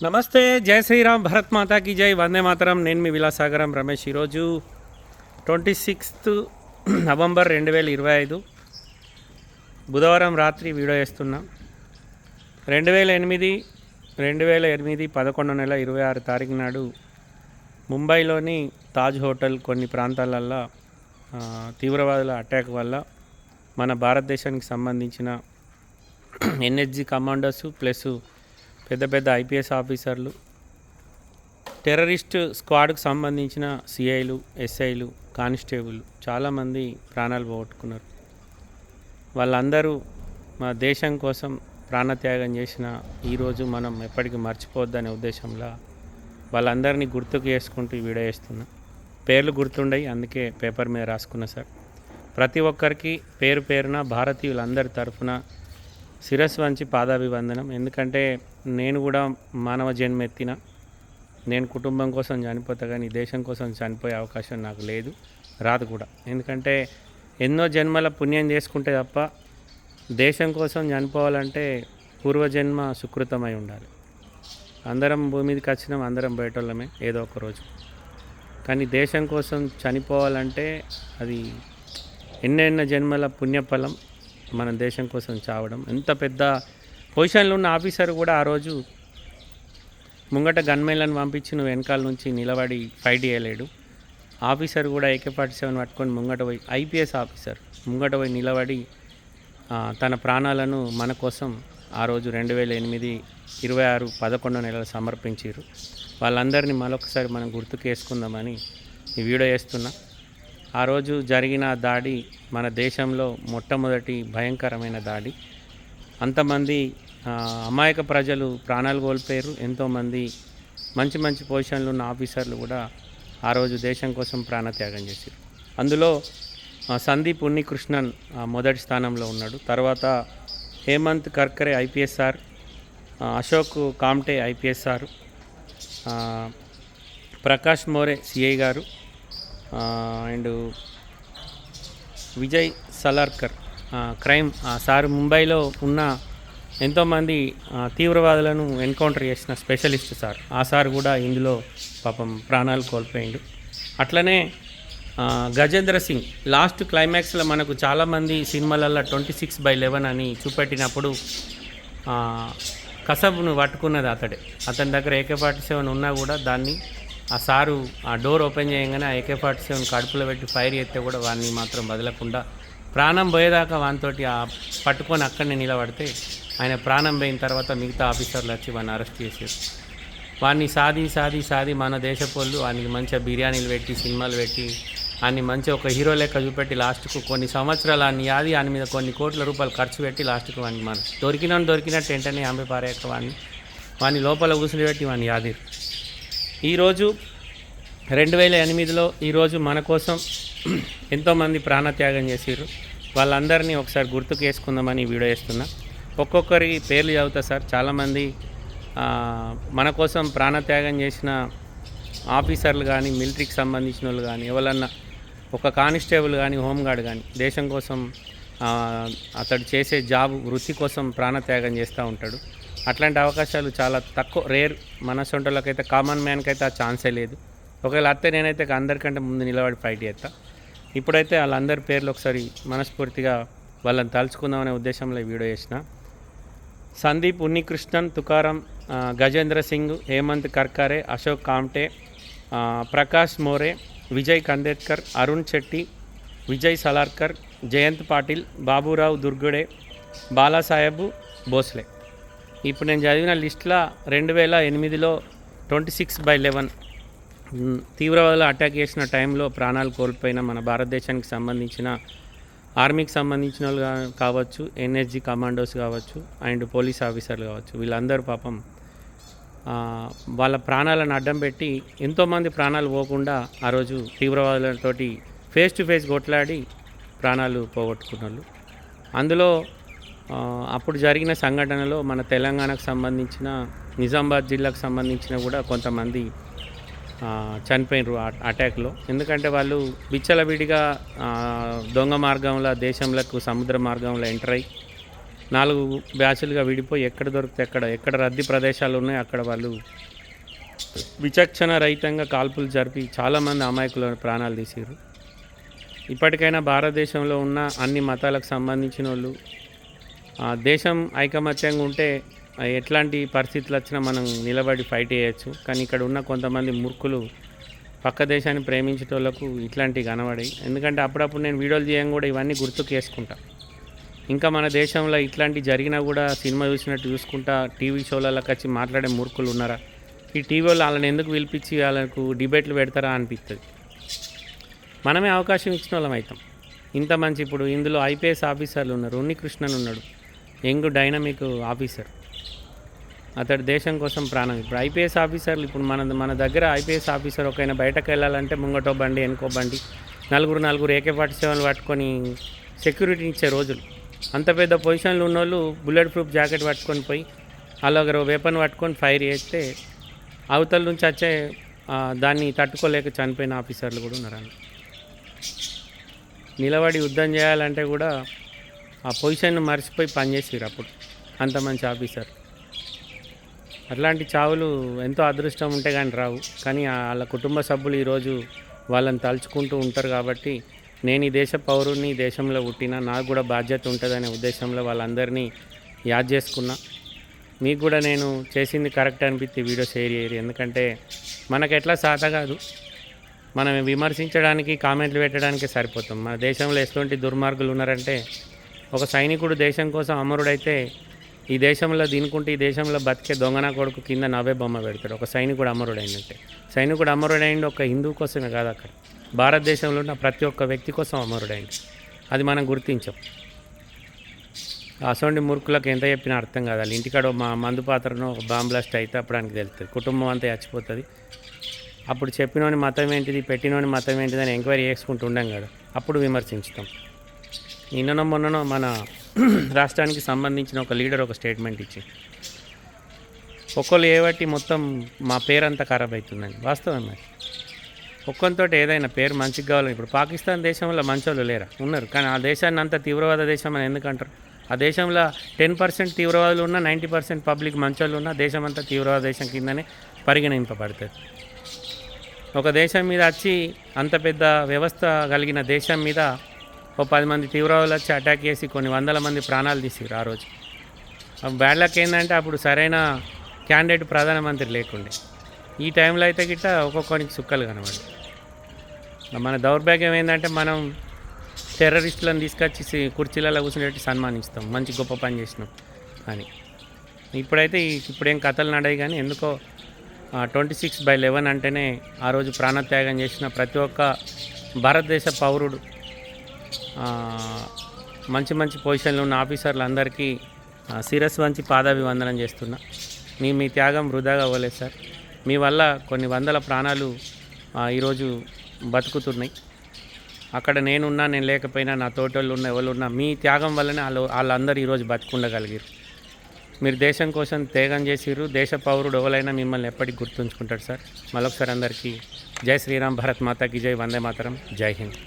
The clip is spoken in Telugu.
నమస్తే జై శ్రీరామ్ భరత్ మాతాకి జై వందే మాతరం నేను మీ విలాసాగరం రమేష్ ఈరోజు ట్వంటీ సిక్స్త్ నవంబర్ రెండు వేల ఇరవై ఐదు. బుధవారం రాత్రి వీడియో వేస్తున్నాం రెండు వేల ఎనిమిది రెండు వేల ఎనిమిది పదకొండు నెల ఇరవై ఆరు తారీఖు నాడు ముంబైలోని తాజ్ హోటల్ కొన్ని ప్రాంతాలల్లో తీవ్రవాదుల అటాక్ వల్ల మన భారతదేశానికి సంబంధించిన ఎన్హెచ్జి కమాండోస్ ప్లస్ పెద్ద పెద్ద ఐపీఎస్ ఆఫీసర్లు టెర్రరిస్ట్ స్క్వాడ్కు సంబంధించిన సిఐలు ఎస్ఐలు కానిస్టేబుల్ చాలామంది ప్రాణాలు పోగొట్టుకున్నారు. వాళ్ళందరూ మా దేశం కోసం ప్రాణత్యాగం చేసిన ఈరోజు మనం ఎప్పటికీ మర్చిపోవద్దనే ఉద్దేశంలో వాళ్ళందరినీ గుర్తుకు చేసుకుంటూ వీడియో చేస్తున్నా. పేర్లు గుర్తుండయి అందుకే పేపర్ మీద రాసుకున్నా సార్. ప్రతి ఒక్కరికి పేరు పేరున భారతీయులందరి తరఫున శిరస్సు వంచి పాదాభివందనం. ఎందుకంటే నేను కూడా మానవ జన్మ ఎత్తిన నేను కుటుంబం కోసం చనిపోతా కానీ దేశం కోసం చనిపోయే అవకాశం నాకు లేదు రాదు కూడా. ఎందుకంటే ఎన్నో జన్మల పుణ్యం చేసుకుంటే తప్ప దేశం కోసం చనిపోవాలంటే పూర్వజన్మ సుకృతమై ఉండాలి. అందరం భూమి మీదకి వచ్చినాం అందరం బయటోళ్ళమే ఏదో ఒక రోజు. కానీ దేశం కోసం చనిపోవాలంటే అది ఎన్నెన్న జన్మల పుణ్యఫలం మన దేశం కోసం చావడం. ఎంత పెద్ద పొజిషన్లో ఉన్న ఆఫీసర్ కూడా ఆ రోజు ముంగట గన్మెన్లను పంపించి నువ్వు వెనకాల నుంచి నిలబడి ఫైట్ చేయలేడు. ఆఫీసర్ కూడా ఏకే ఫార్టీ సెవెన్ పట్టుకొని ముంగట పోయి ఐపీఎస్ ఆఫీసర్ ముంగట పోయి నిలబడి తన ప్రాణాలను మన కోసం ఆ రోజు రెండు వేల ఎనిమిది ఇరవై ఆరు పదకొండో నెలలు సమర్పించారు వాళ్ళందరినీ మరొకసారి మనం గుర్తుకు వేసుకుందామని ఈ వీడియో చేస్తున్నా. ఆ రోజు జరిగిన దాడి మన దేశంలో మొట్టమొదటి భయంకరమైన దాడి. అంతమంది అమాయక ప్రజలు ప్రాణాలు కోల్పోయారు. ఎంతోమంది మంచి మంచి పొజిషన్లు ఉన్న ఆఫీసర్లు కూడా ఆ రోజు దేశం కోసం ప్రాణత్యాగం చేశారు. అందులో సందీప్ ఉన్నికృష్ణన్ మొదటి స్థానంలో ఉన్నాడు. తర్వాత హేమంత్ కర్కరే ఐపీఎస్ఆర్ అశోక్ కామ్టే ఐపీఎస్ఆర్ ప్రకాష్ మోరే సిఐ గారు అండ్ విజయ్ సలార్కర్ క్రైమ్ ఆ, సార్ ముంబైలో ఉన్న ఎంతోమంది తీవ్రవాదులను ఎన్కౌంటర్ చేసిన స్పెషలిస్ట్ సార్. ఆ సార్ కూడా ఇందులో పాపం ప్రాణాలు కోల్పోయిండు. అట్లనే గజేంద్ర సింగ్. లాస్ట్ క్లైమాక్స్లో మనకు చాలామంది సినిమాలలో ట్వంటీ సిక్స్ బై లెవెన్ అని చూపెట్టినప్పుడు కసబ్ను పట్టుకున్నది అతడే. అతని దగ్గర ఏకే ఫార్టీ సెవెన్ ఉన్నా కూడా దాన్ని ఆ సారు ఆ డోర్ ఓపెన్ చేయగానే ఆ ఏకే ఫార్టీ సెవెన్ కడుపులో పెట్టి ఫైర్ చేస్తే కూడా వాడిని మాత్రం వదలకుండా ప్రాణం పోయేదాకా వానితోటి ఆ పట్టుకొని అక్కడనే నిలబడితే ఆయన ప్రాణం పోయిన తర్వాత మిగతా ఆఫీసర్లు వచ్చి వాడిని అరెస్ట్ చేశారు. వాడిని సాది సాది సాది మన దేశపోళ్ళు వానికి మంచిగా బిర్యానీలు పెట్టి సినిమాలు పెట్టి ఆయన్ని మంచిగా ఒక హీరో లెక్క చూపెట్టి లాస్ట్కు కొన్ని సంవత్సరాలు ఆయన యాది ఆయన మీద కొన్ని కోట్ల రూపాయలు ఖర్చు పెట్టి లాస్ట్కు వాడిని మన దొరికిన దొరికినట్టు వెంటనే ఆమె పారేక వాడిని వాడిని లోపల కూర్చుని పెట్టి వాడిని యాదిరు ఈరోజు రెండు వేల ఎనిమిదిలో ఈరోజు మన కోసం ఎంతోమంది ప్రాణత్యాగం చేసిర్రు. వాళ్ళందరినీ ఒకసారి గుర్తుకు వేసుకుందామని వీడియో వేస్తున్నా ఒక్కొక్కరి పేర్లు చదువుతా సార్. చాలామంది మన కోసం ప్రాణత్యాగం చేసిన ఆఫీసర్లు కానీ మిలిటరీకి సంబంధించిన వాళ్ళు కానీ ఎవరన్నా ఒక కానిస్టేబుల్ కానీ హోంగార్డ్ కానీ దేశం కోసం అతడు చేసే జాబ్ వృత్తి కోసం ప్రాణత్యాగం చేస్తూ ఉంటాడు. అట్లాంటి అవకాశాలు చాలా తక్కువ రేర్ మన సొంటలకైతే కామన్ మ్యాన్కి అయితే ఆ ఛాన్సే లేదు. ఒకవేళ అత్తే నేనైతే అందరికంటే ముందు నిలబడి ఫైట్ చేస్తా. ఇప్పుడైతే వాళ్ళందరి పేర్లు ఒకసారి మనస్ఫూర్తిగా వాళ్ళని తలుచుకుందామనే ఉద్దేశంలో ఈ వీడియో చేసిన. సందీప్ ఉన్నికృష్ణన్ తుకారం గజేంద్ర సింగ్ హేమంత్ కర్కారే అశోక్ కామ్టే ప్రకాష్ మోరే విజయ్ కందేత్కర్ అరుణ్ శెట్టి విజయ్ సలార్కర్ జయంత్ పాటిల్ బాబురావు దుర్గుడే బాలాసాహెబ్ భోస్లే. ఇప్పుడు నేను చదివిన లిస్ట్లో రెండు వేల ఎనిమిదిలో ట్వంటీ సిక్స్ బై లెవెన్ తీవ్రవాదులు అటాక్ చేసిన టైంలో ప్రాణాలు కోల్పోయిన మన భారతదేశానికి సంబంధించిన ఆర్మీకి సంబంధించిన వాళ్ళు కావచ్చు ఎన్ఎస్జి కమాండోస్ కావచ్చు అండ్ పోలీస్ ఆఫీసర్లు కావచ్చు. వీళ్ళందరూ పాపం వాళ్ళ ప్రాణాలను అడ్డం పెట్టి ఎంతోమంది ప్రాణాలు పోకుండా ఆ రోజు తీవ్రవాదులతోటి ఫేస్ టు ఫేస్ కొట్లాడి ప్రాణాలు పోగొట్టుకున్న వాళ్ళు అందులో అప్పుడు జరిగిన సంఘటనలో మన తెలంగాణకు సంబంధించిన నిజామాబాద్ జిల్లాకు సంబంధించిన కూడా కొంతమంది చనిపోయినరు అటాక్లో. ఎందుకంటే వాళ్ళు విచ్చలవిడిగా దొంగ మార్గంలో దేశంలకు సముద్ర మార్గంలో ఎంటర్ అయ్యి నాలుగు బ్యాచులుగా విడిపోయి ఎక్కడ దొరికితే ఎక్కడ ఎక్కడ రద్దీ ప్రదేశాలు ఉన్నాయో అక్కడ వాళ్ళు విచక్షణ రహితంగా కాల్పులు జరిపి చాలామంది అమాయకుల ప్రాణాలు తీసారు ఇప్పటికైనా భారతదేశంలో ఉన్న అన్ని మతాలకు సంబంధించిన వాళ్ళు దేశం ఐకమత్యంగా ఉంటే ఎట్లాంటి పరిస్థితులు వచ్చినా మనం నిలబడి ఫైట్ చేయొచ్చు. కానీ ఇక్కడ ఉన్న కొంతమంది మూర్ఖులు పక్క దేశాన్ని ప్రేమించేటోళ్ళకు ఇట్లాంటివి కనబడాయి ఎందుకంటే అప్పుడప్పుడు నేను వీడియోలు చేయడం కూడా ఇవన్నీ గుర్తుకు వేసుకుంటా ఇంకా మన దేశంలో ఇట్లాంటి జరిగినా కూడా సినిమా చూసినట్టు చూసుకుంటా టీవీ షోలలోకి వచ్చి మాట్లాడే మూర్ఖులు ఉన్నారా? ఈ టీవీ వాళ్ళు వాళ్ళని ఎందుకు పిలిపించి వాళ్ళకు డిబేట్లు పెడతారా అనిపిస్తుంది మనమే అవకాశం ఇచ్చిన వాళ్ళం అవుతాం ఇంత మంచి ఇప్పుడు ఇందులో ఐపీఎస్ ఆఫీసర్లు ఉన్నారు ఉన్నికృష్ణన్ ఉన్నాడు యంగ్ డైనమిక్ ఆఫీసర్. అతడు దేశం కోసం ప్రాణం. ఇప్పుడు ఐపీఎస్ ఆఫీసర్లు ఇప్పుడు మన మన దగ్గర ఐపీఎస్ ఆఫీసర్ ఒకైనా బయటకు వెళ్ళాలంటే ముంగటో బండి వెనుకో బండి నలుగురు నలుగురు ఏకే ఫార్టీ సెవెన్ పట్టుకొని సెక్యూరిటీ ఇచ్చే రోజులు. అంత పెద్ద పొజిషన్లు ఉన్నోళ్ళు బుల్లెట్ ప్రూఫ్ జాకెట్ పట్టుకొని పోయి అలాగ వేపన్ పట్టుకొని ఫైర్ చేస్తే అవతల నుంచి వచ్చే దాన్ని తట్టుకోలేక చనిపోయిన ఆఫీసర్లు కూడా ఉన్నారండి నిలబడి యుద్ధం చేయాలంటే కూడా ఆ పొజిషన్ మర్చిపోయి పనిచేసారు అప్పుడు అంత మంచి ఆఫీసర్. అట్లాంటి చావులు ఎంతో అదృష్టం ఉంటే కానీ రావు. కానీ వాళ్ళ కుటుంబ సభ్యులు ఈరోజు వాళ్ళని తలుచుకుంటూ ఉంటారు కాబట్టి నేను ఈ దేశ పౌరుని ఈ దేశంలో పుట్టిన నాకు కూడా బాధ్యత ఉంటుందనే ఉద్దేశంలో వాళ్ళందరినీ యాద్ చేసుకున్నా. మీకు కూడా నేను చేసింది కరెక్ట్ అనిపిస్తే వీడియో షేర్ చేయరు. ఎందుకంటే మనకు ఎట్లా సాధ కాదు. మనం విమర్శించడానికి కామెంట్లు పెట్టడానికి సరిపోతాం. మన దేశంలో ఎటువంటి దుర్మార్గులు ఉన్నారంటే ఒక సైనికుడు దేశం కోసం అమరుడైతే ఈ దేశంలో దీనికుంటే ఈ దేశంలో బతికే దొంగన కొడుకు కింద నవ్వే బొమ్మ పెడతాడు. ఒక సైనికుడు అమరుడైందంటే సైనికుడు అమరుడైంది ఒక హిందూ కోసమే కాదు అక్కడ. భారతదేశంలో ఉన్న ప్రతి ఒక్క వ్యక్తి కోసం అమరుడైంది అది మనం గుర్తించాం. అసోంటి మురుకులకు ఎంత చెప్పినా అర్థం కాదు. వాళ్ళు ఇంటికాడ మా మందు పాత్రను ఒక బాంబ్ అయితే అప్పడానికి తెలుస్తుంది కుటుంబం అంతా చచ్చిపోతుంది. అప్పుడు చెప్పినోని మతం ఏంటిది పెట్టినోని మతం ఏంటిది అని ఎంక్వైరీ చేసుకుంటూ ఉండం కదా. అప్పుడు విమర్శించుతాం. నిన్ననో మొన్ననో మన రాష్ట్రానికి సంబంధించిన ఒక లీడర్ ఒక స్టేట్మెంట్ ఇచ్చి ఒక్కళ్ళు ఏవట్టి మొత్తం మా పేరంతా ఖరాబ్ అవుతుందండి వాస్తవం మరి ఒక్కంతో ఏదైనా పేరు మంచిగా కావాలని ఇప్పుడు పాకిస్తాన్ దేశంలో మంచోళ్ళు లేరా? ఉన్నారు. కానీ ఆ దేశాన్ని అంత తీవ్రవాద దేశం అని ఎందుకంటారు ఆ దేశంలో టెన్ పర్సెంట్ తీవ్రవాదులు ఉన్న నైంటీ పర్సెంట్ పబ్లిక్ మంచోళ్ళు ఉన్న దేశం అంతా తీవ్రవాద దేశం కిందనే పరిగణింపబడుతుంది. ఒక దేశం మీద వచ్చి అంత పెద్ద వ్యవస్థ కలిగిన దేశం మీద ఓ పది మంది తీవ్రవాదులు వచ్చి అటాక్ చేసి కొన్ని వందల మంది ప్రాణాలు తీసిరు ఆ రోజు. బ్యాడ్ లక్ ఏంటంటే అప్పుడు సరైన క్యాండిడేట్ ప్రధానమంత్రి లేకుండే. ఈ టైంలో అయితే గిట్ట ఒక్కొక్కరికి సుక్కలు కనబడి మన దౌర్భాగ్యం ఏంటంటే మనం టెర్రరిస్టులను తీసుకొచ్చి కుర్చీలలో కూర్చునేట్టు సన్మానిస్తాం. మంచి గొప్ప పని చేసినాం అని. ఇప్పుడైతే ఇప్పుడేం కథలు నడాయి కానీ ఎందుకో ట్వంటీ సిక్స్ బై లెవెన్ అంటేనే ఆ రోజు ప్రాణత్యాగం చేసిన ప్రతి ఒక్క భారతదేశ పౌరుడు మంచి మంచి పొజిషన్లో ఉన్న ఆఫీసర్లందరికీ ఆ, శిరస్సు వంచి పాదాభివందనం చేస్తున్నా. మీ మీ త్యాగం వృధాగా అవ్వలేదు సార్. మీ వల్ల కొన్ని వందల ప్రాణాలు ఈరోజు బతుకుతున్నాయి. అక్కడ నేనున్నా నేను లేకపోయినా నా తోటోళ్ళు ఉన్న ఎవరున్నా మీ త్యాగం వల్లనే వాళ్ళు వాళ్ళందరూ ఈరోజు బతుకుండగలిగారు మీరు దేశం కోసం త్యాగం చేసిర్రు దేశ పౌరుడు ఎవరైనా మిమ్మల్ని ఎప్పటికీ గుర్తుంచుకుంటాడు సార్. మరొకసారి అందరికీ జై శ్రీరామ్ భరత్ మాతాకి జై వందే మాతరం జై హింద్.